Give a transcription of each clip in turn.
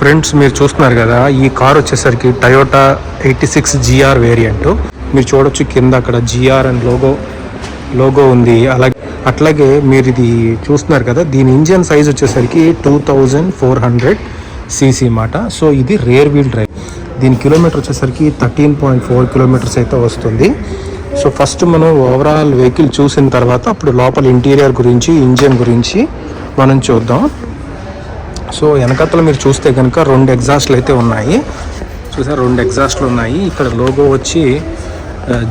Friends మీరు చూస్తున్నారు కదా ఈ కార్ వచ్చేసరికి Toyota eighty six GR variant మీరు చూడొచ్చు కింద అక్కడ జిఆర్ అండ్ లోగో లోగో ఉంది. అలాగే అట్లాగే మీరు ఇది చూస్తున్నారు కదా దీని ఇంజన్ సైజ్ వచ్చేసరికి two thousand four hundred CC మాట. సో ఇది రేర్ వీల్ డ్రైవ్ దీని కిలోమీటర్ వచ్చేసరికి థర్టీన్ పాయింట్ ఫోర్ కిలోమీటర్స్ అయితే వస్తుంది. సో ఫస్ట్ మనం ఓవరాల్ వెహికల్ చూసిన తర్వాత అప్పుడు లోపల ఇంటీరియర్ గురించి ఇంజన్ గురించి మనం చూద్దాం. సో వెనకతలు మీరు చూస్తే కనుక రెండు ఎగ్జాస్ట్లు అయితే ఉన్నాయి. చూసారు? రెండు ఎగ్జాస్ట్లు ఉన్నాయి. ఇక్కడ లోగో వచ్చి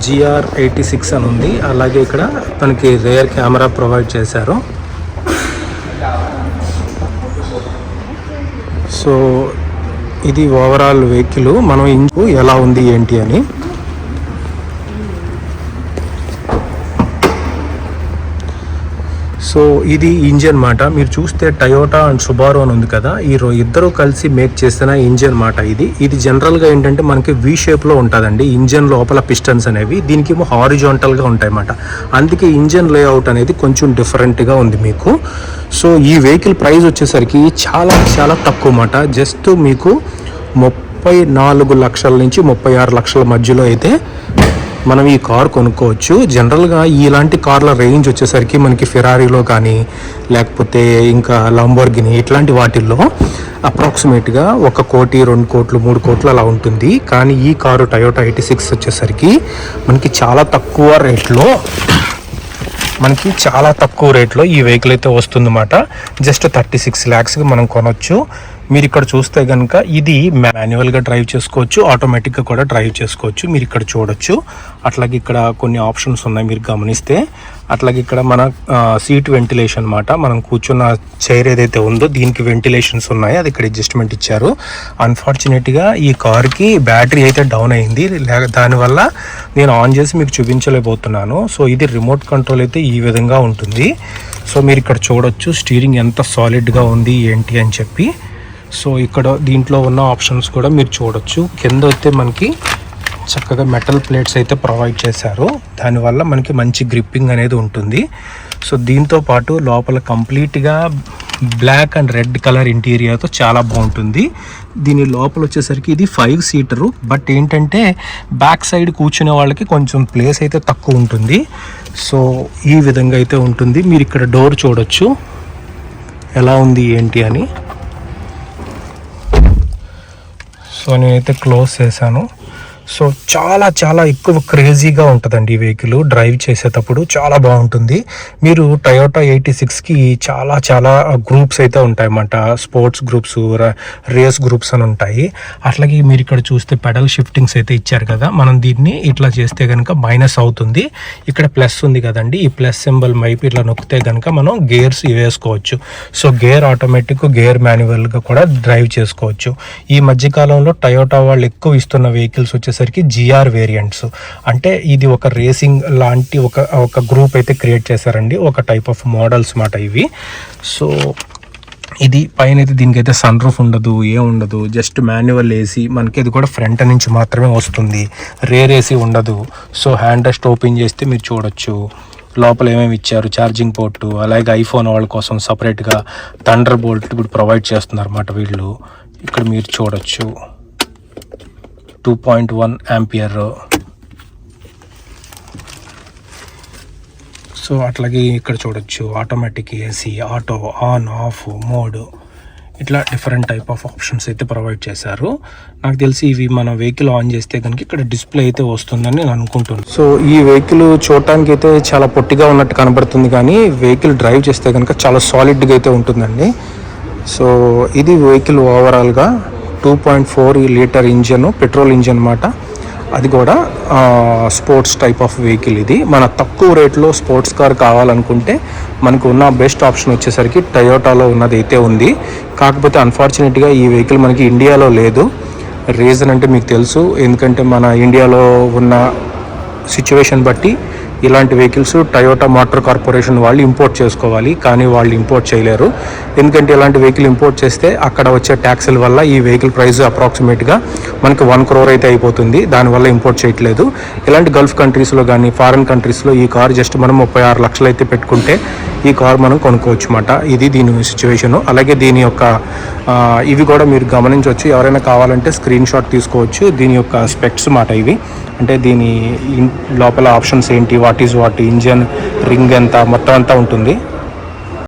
జిఆర్ ఎయిటీ సిక్స్ అని ఉంది. అలాగే ఇక్కడ మనకి రేర్ కెమెరా ప్రొవైడ్ చేశారు. సో ఇది ఓవరాల్ వెహికల్ మనం ఇంకు ఎలా ఉంది ఏంటి అని. సో ఇది ఇంజన్ మాట. మీరు చూస్తే టయోటా అండ్ సుబారో అని ఉంది కదా ఈ ఇద్దరు కలిసి మేక్ చేసిన ఇంజన్ మాట ఇది. ఇది జనరల్గా ఏంటంటే మనకి వి షేప్లో ఉంటుందండి. ఇంజన్ లోపల పిస్టన్స్ అనేవి దీనికి ఏమో హారిజాంటల్గా ఉంటాయి అన్నమాట. అందుకే ఇంజన్ లేఅవుట్ అనేది కొంచెం డిఫరెంట్గా ఉంది మీకు. సో ఈ వెహికల్ ప్రైస్ వచ్చేసరికి చాలా చాలా తక్కువ మాట జస్ట్ మీకు ముప్పై నాలుగు లక్షల నుంచి ముప్పై ఆరు లక్షల మధ్యలో అయితే మనం ఈ కార్ కొనుక్కోవచ్చు. జనరల్గా ఇలాంటి కార్ల రేంజ్ వచ్చేసరికి మనకి ఫిరారీలో కానీ లేకపోతే ఇంకా లంబోర్గిని ఇట్లాంటి వాటిల్లో అప్రాక్సిమేట్గా ఒక కోటి రెండు కోట్లు మూడు కోట్లు అలా ఉంటుంది. కానీ ఈ కారు టయోటా ఎయిటీ సిక్స్ వచ్చేసరికి మనకి చాలా తక్కువ రేట్లో మనకి చాలా తక్కువ రేట్లో ఈ వెహికల్ అయితే వస్తుందన్నమాట. జస్ట్ థర్టీ సిక్స్ ల్యాక్స్కి మనం కొనొచ్చు. మీరు ఇక్కడ చూస్తే కనుక ఇది మాన్యువల్గా డ్రైవ్ చేసుకోవచ్చు ఆటోమేటిక్గా కూడా డ్రైవ్ చేసుకోవచ్చు. మీరు ఇక్కడ చూడొచ్చు. అట్లాగే ఇక్కడ కొన్ని ఆప్షన్స్ ఉన్నాయి మీరు గమనిస్తే. అట్లాగే ఇక్కడ మన సీట్ వెంటిలేషన్ అన్నమాట. మనం కూర్చున్న చైర్ ఏదైతే ఉందో దీనికి వెంటిలేషన్స్ ఉన్నాయి. అది ఇక్కడ అడ్జస్ట్మెంట్ ఇచ్చారు. అన్ఫార్చునేట్గా ఈ కార్కి బ్యాటరీ అయితే డౌన్ అయింది. లేక దానివల్ల నేను ఆన్ చేసి మీకు చూపించలేకపోతున్నాను. సో ఇది రిమోట్ కంట్రోల్ అయితే ఈ విధంగా ఉంటుంది. సో మీరు ఇక్కడ చూడొచ్చు. స్టీరింగ్ ఎంత సాలిడ్గా ఉంది ఏంటి అని చెప్పి. సో ఇక్కడ దీంట్లో ఉన్న ఆప్షన్స్ కూడా మీరు చూడొచ్చు. కింద అయితే మనకి చక్కగా మెటల్ ప్లేట్స్ అయితే ప్రొవైడ్ చేశారు. దానివల్ల మనకి మంచి గ్రిప్పింగ్ అనేది ఉంటుంది. సో దీంతో పాటు లోపల కంప్లీట్గా బ్లాక్ అండ్ రెడ్ కలర్ ఇంటీరియర్తో చాలా బాగుంటుంది. దీని లోపల వచ్చేసరికి ఇది ఫైవ్ సీటరు బట్ ఏంటంటే బ్యాక్ సైడ్ కూర్చునే వాళ్ళకి కొంచెం ప్లేస్ అయితే తక్కువ ఉంటుంది. సో ఈ విధంగా అయితే ఉంటుంది. మీరు ఇక్కడ డోర్ చూడొచ్చు. ఎలా ఉంది ఏంటి అని. సో నేనైతే క్లోజ్ చేశాను. సో చాలా చాలా ఎక్కువ క్రేజీగా ఉంటుందండి ఈ వెహికల్. డ్రైవ్ చేసేటప్పుడు చాలా బాగుంటుంది. మీరు టయోటా ఎయిటీ సిక్స్కి చాలా చాలా గ్రూప్స్ అయితే ఉంటాయన్నమాట. స్పోర్ట్స్ గ్రూప్స్ రేస్ గ్రూప్స్ అని ఉంటాయి. అట్లాగే మీరు ఇక్కడ చూస్తే పెడల్ షిఫ్టింగ్స్ అయితే ఇచ్చారు కదా. మనం దీన్ని ఇట్లా చేస్తే కనుక మైనస్ అవుతుంది. ఇక్కడ ప్లస్ ఉంది కదండి. ఈ ప్లస్ సింబల్ వైపు ఇట్లా నొక్కితే కనుక మనం గేర్స్ వేసుకోవచ్చు. సో గేర్ ఆటోమేటిక్ గేర్ మాన్యువల్గా కూడా డ్రైవ్ చేసుకోవచ్చు. ఈ మధ్యకాలంలో టయోటా వాళ్ళు ఎక్కువ ఇస్తున్న వెహికల్స్ వచ్చేసి వచ్చేసరికి జిఆర్ వేరియంట్స్ అంటే ఇది ఒక రేసింగ్ లాంటి ఒక ఒక గ్రూప్ అయితే క్రియేట్ చేశారండి. ఒక టైప్ ఆఫ్ మోడల్స్ మాట ఇవి. సో ఇది పైన అయితే దీనికైతే సన్ రూఫ్ ఉండదు ఏం ఉండదు. జస్ట్ మాన్యువల్ ఏసీ మనకి ఇది కూడా ఫ్రంట్ నుంచి మాత్రమే వస్తుంది. రేర్ ఏసీ ఉండదు. సో హ్యాండ్ రెస్ట్ ఓపెన్ చేస్తే మీరు చూడొచ్చు. లోపల ఏమేమి ఇచ్చారు? ఛార్జింగ్ పోర్టు అలాగే ఐఫోన్ వాళ్ళ కోసం సపరేట్గా థండర్ బోల్ట్ కూడా ప్రొవైడ్ చేస్తున్నారు అన్నమాట వీళ్ళు. ఇక్కడ మీరు చూడొచ్చు. Two point one ampere so అట్లాగే ఇక్కడ చూడొచ్చు automatic AC auto on off mode ఇట్లా డిఫరెంట్ టైప్ ఆఫ్ ఆప్షన్స్ అయితే ప్రొవైడ్ చేశారు. నాకు తెలిసి ఇవి మన వెహికల్ ఆన్ చేస్తే కనుక ఇక్కడ డిస్ప్లే అయితే వస్తుందని నేను అనుకుంటున్నాను సో ఈ వెహికల్ చూడటానికి అయితే చాలా పొట్టిగా ఉన్నట్టు కనబడుతుంది కానీ వెహికల్ డ్రైవ్ చేస్తే కనుక చాలా సాలిడ్గా అయితే ఉంటుందండి. సో ఇది వెహికల్ ఓవరాల్గా two point four litre engine petrol engine అనమాట అది కూడా స్పోర్ట్స్ టైప్ ఆఫ్ వెహికల్ ఇది. మన తక్కువ రేట్లో స్పోర్ట్స్ కార్ కావాలనుకుంటే మనకు ఉన్న బెస్ట్ ఆప్షన్ వచ్చేసరికి టయోటాలో ఉన్నది అయితే ఉంది. కాకపోతే అన్ఫార్చునేట్గా ఈ వెహికల్ మనకి ఇండియాలో లేదు. రీజన్ అంటే మీకు తెలుసు. ఎందుకంటే మన ఇండియాలో ఉన్న సిచ్యువేషన్ బట్టి ఇలాంటి వెహికల్స్ టయోటా మోటార్ కార్పొరేషన్ వాళ్ళు ఇంపోర్ట్ చేసుకోవాలి కానీ వాళ్ళు ఇంపోర్ట్ చేయలేరు. ఎందుకంటే ఇలాంటి వెహికల్ ఇంపోర్ట్ చేస్తే అక్కడ వచ్చే ట్యాక్సుల వల్ల ఈ వెహికల్ ప్రైస్ అప్రాక్సిమేట్గా మనకి వన్ క్రోర్ అయితే అయిపోతుంది. దానివల్ల ఇంపోర్ట్ చేయట్లేదు. ఇలాంటి గల్ఫ్ కంట్రీస్లో కానీ ఫారిన్ కంట్రీస్లో ఈ కార్ జస్ట్ మనం ముప్పై ఆరు లక్షలు అయితే పెట్టుకుంటే ఈ కార్ మనం కొనుక్కోవచ్చు అన్నమాట. ఇది దీని సిచ్యువేషను అలాగే దీని యొక్క ఇవి కూడా మీరు గమనించవచ్చు ఎవరైనా కావాలంటే స్క్రీన్ షాట్ తీసుకోవచ్చు. దీని యొక్క స్పెక్ట్స్ మాట ఇవి. అంటే దీని లోపల ఆప్షన్స్ ఏంటి? What is what engine ring ఎంత? మొత్తం అంతా ఉంటుంది.